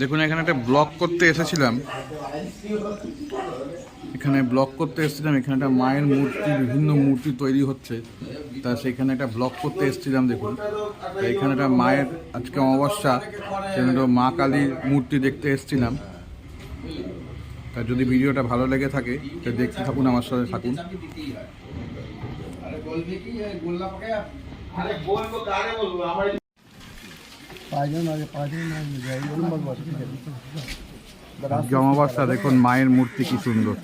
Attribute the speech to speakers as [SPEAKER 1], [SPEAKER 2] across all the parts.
[SPEAKER 1] দেখুন, এখানে একটা ব্লগ করতে এসেছিলাম। এখানে ব্লগ করতে এসেছিলাম, এখানে একটা মায়ের মূর্তি, বিভিন্ন মূর্তি তৈরি হচ্ছে। তা সেখানে একটা ব্লগ করতে এসেছিলাম, দেখুন। এখানে একটা মায়ের আজকে অমাবস্যা, সেখানে একটা মা কালীর মূর্তি দেখতে এসেছিলাম। তা যদি ভিডিওটা ভালো লেগে থাকে, তা দেখতে থাকুন, আমার সাথে থাকুন। আজকে অমাবস্যা দেখুন মায়ের মূর্তি কি সুন্দর।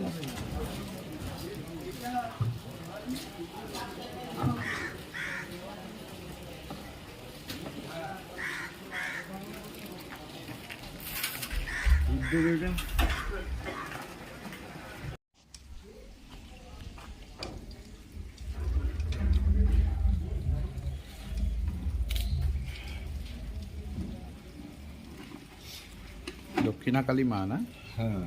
[SPEAKER 1] দক্ষিণাকালী মা না?
[SPEAKER 2] হ্যাঁ।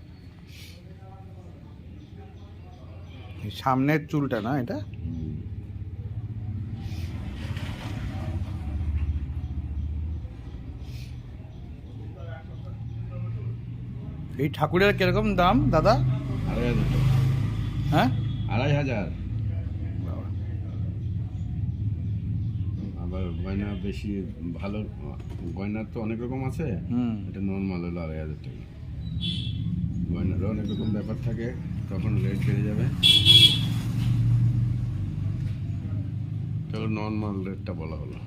[SPEAKER 1] সামনের চুলটা না এটা? এই ঠাকুরের কীরকম দাম দাদা? হ্যাঁ?
[SPEAKER 2] আড়াই হাজার। আবার গয়না বেশি ভালো গয়নার তো অনেক রকম আছে। এটা নর্মাল হলো আড়াই হাজার টাকা। গয়নারও অনেক রকম ব্যাপার থাকে তখন রেট বেড়ে যাবে। তাহলে নর্মাল রেটটা বলা হলো।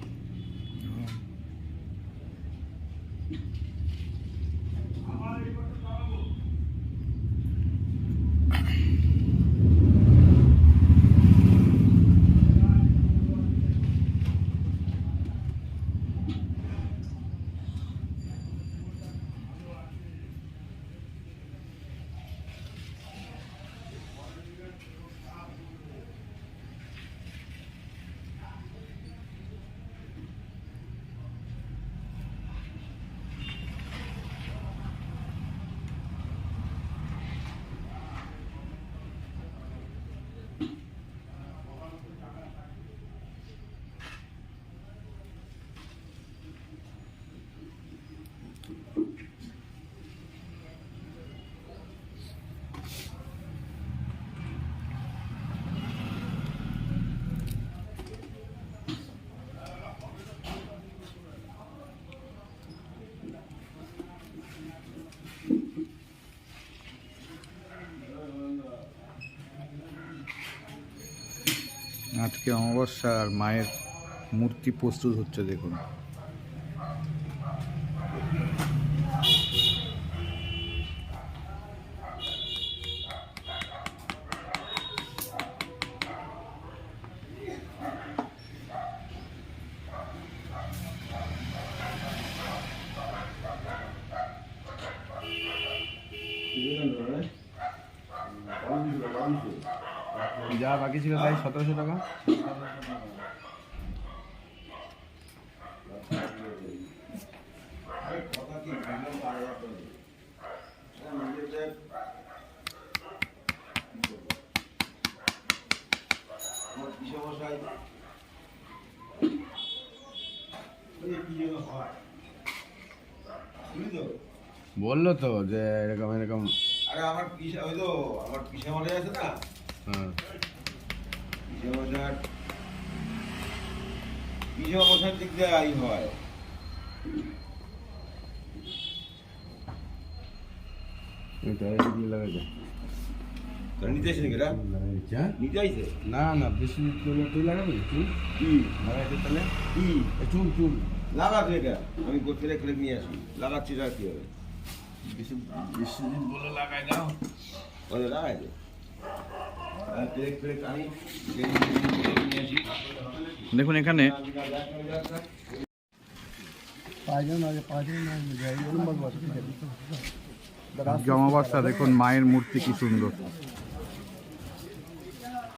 [SPEAKER 1] আজকে অমাবস্যা আর মায়ের মূর্তি প্রস্তুত হচ্ছে দেখুন।
[SPEAKER 2] বাকি ছিল তাই সতেরোশো টাকা। বলল তো যে এরকম এরকম।
[SPEAKER 3] আরে আমার পিসা ওই তো আমার পিসা মনে আছে না?
[SPEAKER 2] হ্যাঁ।
[SPEAKER 3] দিক দিয়ে আই হয়।
[SPEAKER 2] লাগাই হ্যাঁ
[SPEAKER 3] নিতে আইছে?
[SPEAKER 2] না না বেশি তুই লাগাবি তুই লাগাইতে তাহলে? চুল চুল
[SPEAKER 3] লাগাচ্ছে এটা। আমি গোত্রে করে নিয়ে আসি। লাগাচ্ছি না কি হবে।
[SPEAKER 2] বেশি বেশি দিন বলে লাগাই দাও।
[SPEAKER 3] ওদের লাগাইছে পেরেক
[SPEAKER 1] দেখুন এখানে আজকে দেখুন মায়ের মূর্তি কি সুন্দর।